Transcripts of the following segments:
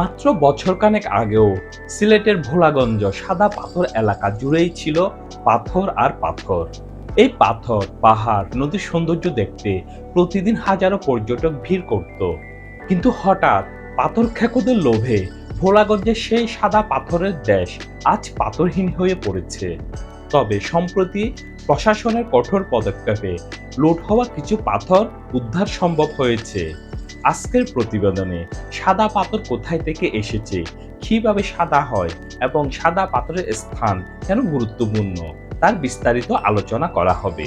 মাত্র বছরখানেক আগেও সিলেটের ভোলাগঞ্জ সাদা পাথর এলাকা জুড়েই ছিল পাথর আর পাথর। এই পাথর, পাহাড়, নদীর সৌন্দর্য দেখতে প্রতিদিন হাজারো পর্যটক ভিড় করত। কিন্তু হঠাৎ পাথর খেকোদের লোভে ভোলাগঞ্জের সেই সাদা পাথরের দেশ আজ পাথরহীন হয়ে পড়েছে। তবে সম্প্রতি প্রশাসনের কঠোর পদক্ষেপে লুট হওয়া কিছু পাথর উদ্ধার সম্ভব হয়েছে। আজকের প্রতিবেদনে সাদা পাথর কোথায় থেকে এসেছে, কীভাবে সাদা হয় এবং সাদা পাথরের স্থান কেন গুরুত্বপূর্ণ, তার বিস্তারিত আলোচনা করা হবে।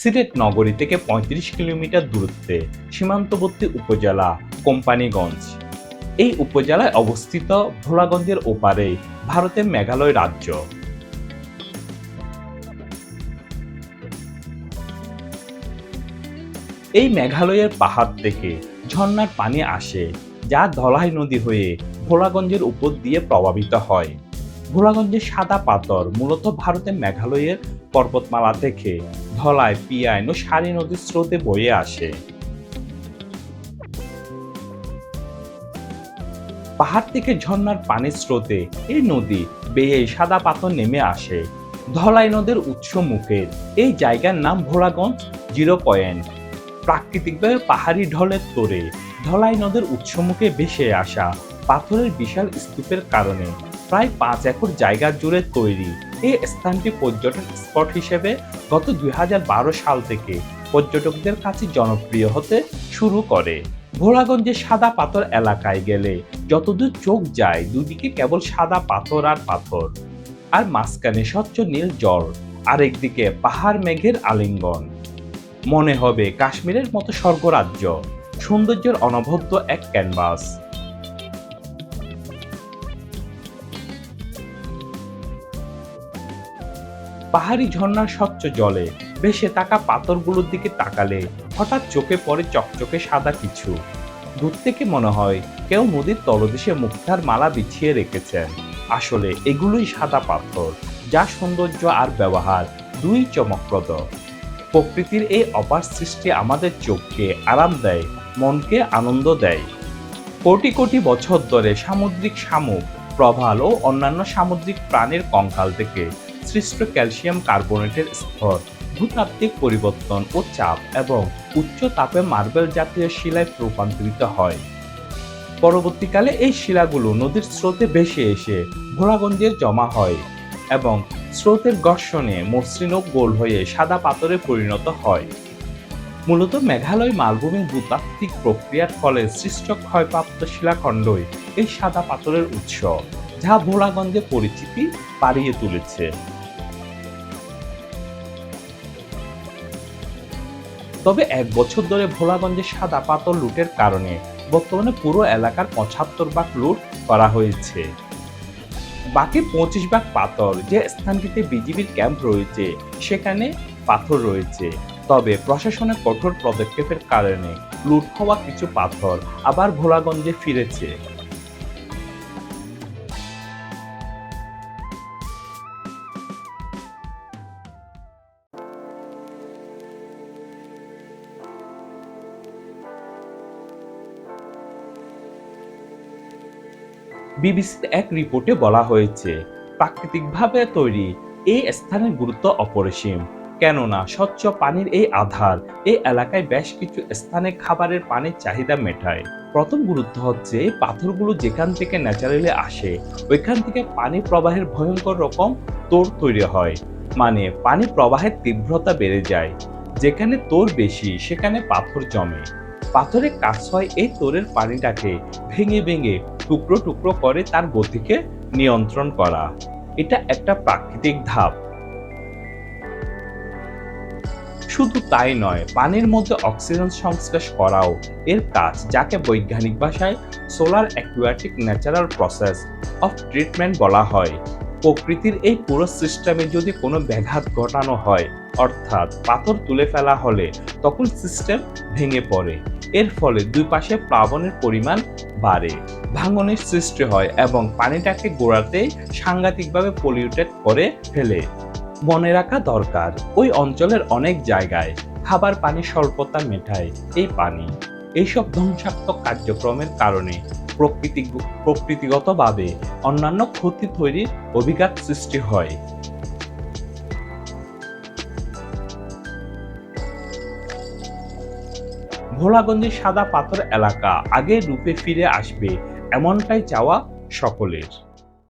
সিলেট নগরী থেকে ৩৫ কিলোমিটার দূরত্বে সীমান্তবর্তী উপজেলা কোম্পানিগঞ্জ। এই উপজেলায় অবস্থিত ভোলাগঞ্জের ওপারে ভারতের মেঘালয় রাজ্য। এই মেঘালয়ের পাহাড় থেকে ঝর্ণার পানি আসে, যা ধলাই নদী হয়ে ভোলাগঞ্জের উপর দিয়ে প্রভাবিত হয়। ভোলাগঞ্জের সাদা পাথর মূলত ভারতের মেঘালয়ের পর্বতমালা থেকে ধলাই, পিয়াইন ও সারি নদীর স্রোতে বয়ে আসে। পাহাড় থেকে ঝর্ণার পানির স্রোতে এই নদী বেয়ে সাদা পাথর নেমে আসে। ধলাই নদের উৎস মুখের। এই জায়গার নাম ভোলাগঞ্জ, জিরো পয়েন্ট। প্রাকৃতিকভাবে পাহাড়ি ঢলের তোরে ধলাই নদের উৎসমুখে ভেসে আসা পাথরের বিশাল স্তূপের কারণে প্রায় পাঁচ একর জায়গা জুড়ে তৈরি। এই স্থানটি পর্যটন স্পট হিসেবে গত দুই হাজার বারো সাল থেকে পর্যটকদের কাছে জনপ্রিয় হতে শুরু করে। ভোলাগঞ্জের সাদা পাথর এলাকায় গেলে যতদূর চোখ যায়, দুদিকে কেবল সাদা পাথর আর পাথর। আর মাঝখানে স্বচ্ছ নীল জল, আরেকদিকে পাহাড় মেঘের আলিঙ্গন। মনে হবে কাশ্মীরের মতো স্বর্গরাজ্য, সৌন্দর্যের অনবদ্য এক ক্যানভাস। পাহাড়ি ঝর্ণার স্বচ্ছ জলে ভেসে থাকা পাথরগুলোর দিকে তাকালে হঠাৎ চোখে পড়ে চকচকে সাদা কিছু। দূর থেকে মনে হয় কেউ নদীর তলদেশে মুক্তার মালা বিছিয়ে রেখেছেন। আসলে এগুলোই সাদা পাথর, যা সৌন্দর্য আর ব্যবহার দুই চমকপ্রদ। প্রকৃতির এই অপার সৃষ্টি আমাদের চোখকে আরাম দেয়, মনকে আনন্দ দেয়। কোটি কোটি বছর ধরে সামুদ্রিক শামুক প্রভাল ও অন্যান্য সামুদ্রিক প্রাণীর কঙ্কাল থেকে সৃষ্ট ক্যালসিয়াম কার্বনেটের স্তর ভূতাত্ত্বিক পরিবর্তন ও চাপ এবং উচ্চ তাপে মার্বেল জাতীয় শিলায় রূপান্তরিত হয়। পরবর্তীকালে এই শিলাগুলো নদীর স্রোতে ভেসে এসে ভোলাগঞ্জের জমা হয় এবং স্রোতের ঘর্ষণে মসৃণ গোল হয়ে সাদা পাথরে পরিণত হয়। মূলত মেঘালয় মালভূমির ভূতাত্ত্বিক প্রক্রিয়ার ফলে সৃষ্ট ক্ষয়প্রাপ্ত শিলাখণ্ডই এই সাদা পাথরের উৎস, যা ভোলাগঞ্জে পরিচিতি বাড়িয়ে তুলেছে। তবে এক বছর ধরে ভোলাগঞ্জে সাদা পাথর লুটের কারণে বর্তমানে পুরো এলাকার পঁচাত্তর ভাগ লুট করা হয়েছে। বাকি পঁচিশ ভাগ পাথর যে স্থানটিতে বিজিবির ক্যাম্প রয়েছে, সেখানে পাথর রয়েছে। তবে প্রশাসনের কঠোর পদক্ষেপের কারণে লুট হওয়া কিছু পাথর আবার ভোলাগঞ্জে ফিরেছে। বিবিসির এক রিপোর্টে বলা হয়েছে, প্রাকৃতিকভাবে তৈরি এই স্থানের গুরুত্ব অপরিসীম। কেননা, স্বচ্ছ পানির এই আধার এই এলাকায় বেশ কিছু স্থানে খাবারের পানির চাহিদা মেটায়। প্রথম গুরুত্ব হচ্ছে, পাথরগুলো যেখান থেকে ন্যাচারালি আসে, ওইখান থেকে পানি প্রবাহের ভয়ঙ্কর রকম তোর তৈরি হয়। মানে পানি প্রবাহের তীব্রতা বেড়ে যায়। যেখানে তোর বেশি, সেখানে পাথর জমে। পাথরের কাজ হয় এই তোরের পানিটাকে। ভেঙে ভেঙে টুকরো টুকরো করে তার গতিকে নিয়ন্ত্রণ করা। এটা একটা প্রাকৃতিক ধাপ। শুধু তাই নয়, পানির মধ্যে অক্সিজেন সংশ্লেষ করাও এর কাজ, যাকে বৈজ্ঞানিক ভাষায় solar aquatic natural process of treatment বলা হয়। প্রকৃতির এই পুরো সিস্টেমে যদি কোনো ব্যাঘাত ঘটানো হয়, অর্থাৎ পাথর তুলে ফেলা হলে, তখন সিস্টেম ভেঙে পড়ে। এর ফলে দুই পাশে প্লাবনের পরিমাণ বাড়ে। ভাঙনের সৃষ্টি হয় এবং পানিটাকে গোড়াতে সাংঘাতিকভাবে পলিউটেড করে ফেলে। মনে রাখা দরকার। ওই অঞ্চলের অনেক জায়গায় খাবার পানি স্বল্পতা মেটায় এই পানি। এইসব ধ্বংসাত্মক কার্যক্রমের কারণে প্রকৃতি প্রকৃতিগতভাবে অন্যান্য ক্ষতি তৈরির অভিঘাত সৃষ্টি হয়। ভোলাগঞ্জের সাদা পাথর এলাকা আগে রূপে ফিরে আসবে এমনটাই চাওয়া সকলের।